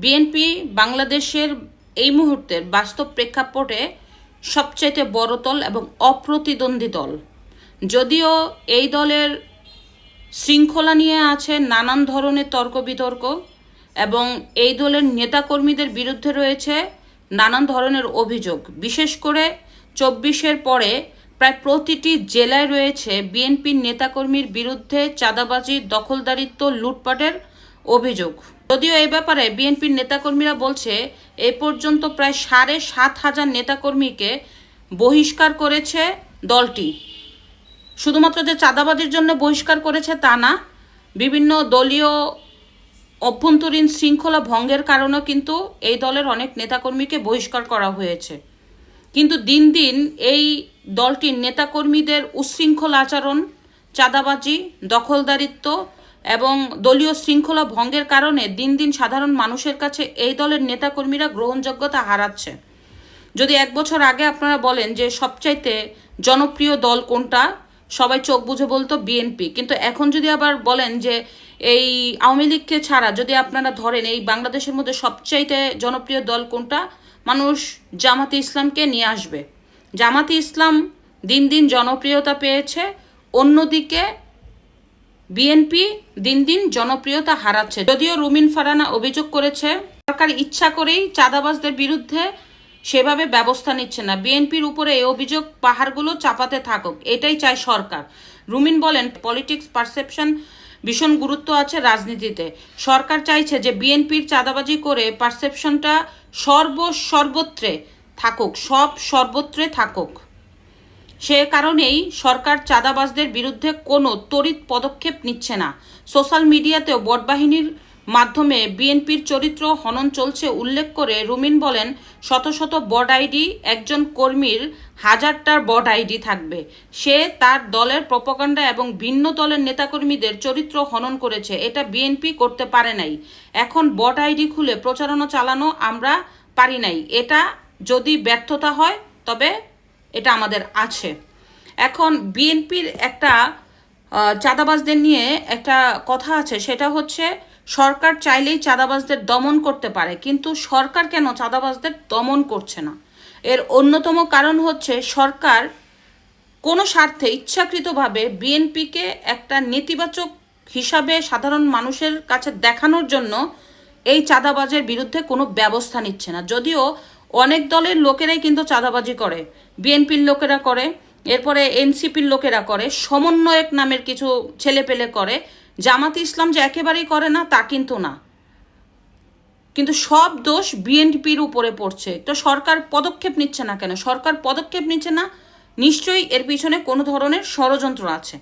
BNP বাংলাদেশের এই মুহূর্তের বাস্তব প্রেক্ষাপটে সবচাইতে বড় দল এবং অপ্রতিদ্বন্দ্বী দল। যদিও এই দলের শৃঙ্খলা নিয়ে আছে নানান ধরনের তর্ক বিতর্ক এবং এই দলের নেতাকর্মীদের বিরুদ্ধে রয়েছে নানান ধরনের অভিযোগ। বিশেষ করে চব্বিশের পরে প্রায় প্রতিটি জেলায় রয়েছে বিএনপির নেতাকর্মীর বিরুদ্ধে চাঁদাবাজি, দখলদারিত্ব, লুটপাটের অভিযোগ। যদিও এই ব্যাপারে বিএনপির নেতাকর্মীরা বলছে, এ পর্যন্ত প্রায় সাড়ে সাত হাজার নেতাকর্মীকে বহিষ্কার করেছে দলটি। শুধুমাত্র যে চাঁদাবাজির জন্য বহিষ্কার করেছে তা না, বিভিন্ন দলীয় অভ্যন্তরীণ শৃঙ্খলা ভঙ্গের কারণেও কিন্তু এই দলের অনেক নেতাকর্মীকে বহিষ্কার করা হয়েছে। কিন্তু দিন দিন এই দলটির নেতাকর্মীদের উচ্ছৃঙ্খল আচরণ, চাঁদাবাজি, দখলদারিত্ব এবং দলীয় শৃঙ্খলা ভঙ্গের কারণে দিন দিন সাধারণ মানুষের কাছে এই দলের নেতাকর্মীরা গ্রহণযোগ্যতা হারাচ্ছে। যদি এক বছর আগে আপনারা বলেন যে সবচাইতে জনপ্রিয় দল কোনটা, সবাই চোখ বুঝে বলতো বিএনপি। কিন্তু এখন যদি আবার বলেন যে এই আওয়ামী লীগকে ছাড়া যদি আপনারা ধরেন এই বাংলাদেশের মধ্যে সবচাইতে জনপ্রিয় দল কোনটা, মানুষ জামাতে ইসলামকে নিয়ে আসবে। জামাতে ইসলাম দিন দিন জনপ্রিয়তা পেয়েছে, অন্যদিকে বিএনপি দিন দিন জনপ্রিয়তা হারাচ্ছে। যদিও রুমিন ফারানা অভিযোগ করেছে, সরকার ইচ্ছা করেই চাঁদাবাজদের বিরুদ্ধে সেভাবে ব্যবস্থা নিচ্ছে না। বিএনপির উপরে এই অভিযোগ পাহাড়গুলো চাপাতে থাকুক, এটাই চায় সরকার। রুমিন বলেন, পলিটিক্স পারসেপশন ভীষণ গুরুত্ব আছে রাজনীতিতে। সরকার চাইছে যে বিএনপির চাঁদাবাজি করে পারসেপশনটা সর্ব সর্বত্রে থাকুক, সব সর্বত্রে থাকুক। সে কারণেই সরকার চাঁদাবাজদের বিরুদ্ধে কোনো তড়িৎ পদক্ষেপ নিচ্ছে না। সোশ্যাল মিডিয়াতেও বটবাহিনীর মাধ্যমে বিএনপির চরিত্র হনন চলছে উল্লেখ করে রুমিন বলেন, শত শত বট আইডি, একজন কর্মীর হাজারটার বট আইডি থাকবে। সে তার দলের প্রপকাণ্ডা এবং ভিন্ন দলের নেতাকর্মীদের চরিত্র হনন করেছে, এটা বিএনপি করতে পারে নাই। এখন বট আইডি খুলে প্রচারণা চালানো আমরা পারি নাই, এটা যদি ব্যর্থতা হয় তবে এটা আমাদের আছে। এখন বিএনপির একটা চাঁদাবাজদের নিয়ে একটা কথা আছে, সেটা হচ্ছে সরকার চাইলেই চাঁদাবাজদের দমন করতে পারে, কিন্তু সরকার কেন চাঁদাবাজদের দমন করছে না? এর অন্যতম কারণ হচ্ছে সরকার কোনো স্বার্থে ইচ্ছাকৃতভাবে বিএনপিকে একটা নেতিবাচক হিসাবে সাধারণ মানুষের কাছে দেখানোর জন্য এই চাঁদাবাজের বিরুদ্ধে কোনো ব্যবস্থা নিচ্ছে না। যদিও অনেক দলের লোকেরাই কিন্তু চাঁদাবাজি করে। বিএনপির লোকেরা করে, এরপরে এনসিপির লোকেরা করে, সমন্বয়ক নামের কিছু ছেলেপেলে করে। জামাত ইসলাম যে একেবারেই করে না, তা কিন্তু না। কিন্তু সব দোষ বিএনপির উপরে পড়ছে। তো সরকার পদক্ষেপ নিচ্ছে না কেন? সরকার পদক্ষেপ নিচ্ছে না, নিশ্চয়ই এর পিছনে কোনো ধরনের ষড়যন্ত্র আছে।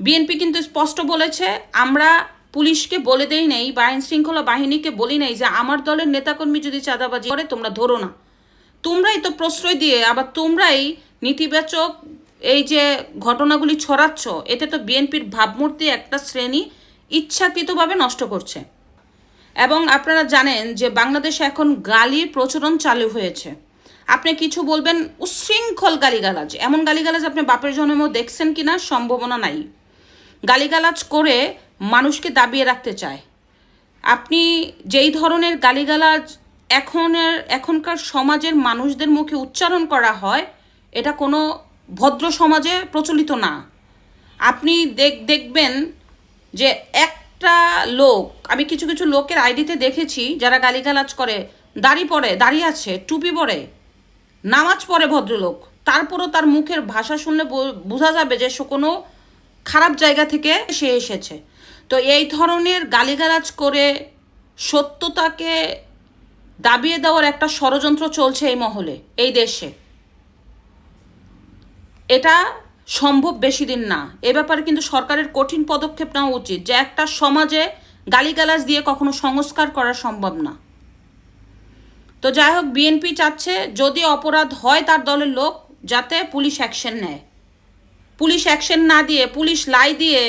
বিএনপি কিন্তু স্পষ্ট বলেছে, আমরা পুলিশকে বলে দেই নেই বা আইন শৃঙ্খলা বাহিনীকে বলি নাই যে আমার দলের নেতাকর্মী যদি চাঁদাবাজি করে, তোমরা ধরো না। তোমরাই তো প্রশ্রয় দিয়ে, আবার তোমরাই নেতিবাচক এই যে ঘটনাগুলি ছড়াচ্ছ, এতে তো বিএনপির ভাবমূর্তি একটা শ্রেণি ইচ্ছাকৃতভাবে নষ্ট করছে। এবং আপনারা জানেন যে বাংলাদেশে এখন গালির প্রচলন চালু হয়েছে। আপনি কিছু বলবেন উচ্ছৃঙ্খল গালিগালাজ। এমন গালিগালাজ আপনি বাপের জন্মেও দেখছেন কিনা সম্ভাবনা নাই। গালিগালাজ করে মানুষকে দাবিয়ে রাখতে চায়। আপনি যেই ধরনের গালিগালাজ এখনের, এখনকার সমাজের মানুষদের মুখে উচ্চারণ করা হয়, এটা কোনো ভদ্র সমাজে প্রচলিত না। আপনি দেখ, দেখবেন যে একটা লোক, আমি কিছু কিছু লোকের আইডিতে দেখেছি যারা গালিগালাজ করে, দাড়ি পরে, দাড়ি আছে, টুপি পরে, নামাজ পড়ে ভদ্রলোক, তারপরও তার মুখের ভাষা শুনলে বোঝা যাবে যে সে কোনো খারাপ জায়গা থেকে সে এসেছে। তো এই ধরনের গালিগালাজ করে সত্যতাকে দাবিয়ে দেওয়ার একটা ষড়যন্ত্র চলছে এই মহলে, এই দেশে। এটা সম্ভব বেশি দিন না। এ ব্যাপারে কিন্তু সরকারের কঠিন পদক্ষেপ নেওয়া উচিত যে একটা সমাজে গালিগালাজ দিয়ে কখনো সংস্কার করা সম্ভব না। তো যাই হোক, বিএনপি চাচ্ছে যদি অপরাধ হয় তার দলের লোক, যাতে পুলিশ অ্যাকশন নেয়। পুলিশ অ্যাকশন না দিয়ে, পুলিশ লাই দিয়ে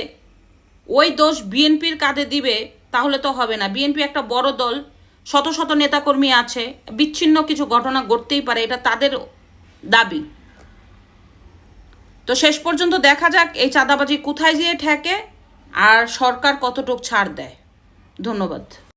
ওই দোষ বিএনপির কাঁধে দিবে, তাহলে তো হবে না। বিএনপি একটা বড় দল, শত শত নেতাকর্মী আছে, বিচ্ছিন্ন কিছু ঘটনা ঘটতেই পারে, এটা তাদের দাবি। তো শেষ পর্যন্ত দেখা যাক, এই চাঁদাবাজি কোথায় যেয়ে ঠেকে, আর সরকার কতটুক ছাড় দেয়। ধন্যবাদ।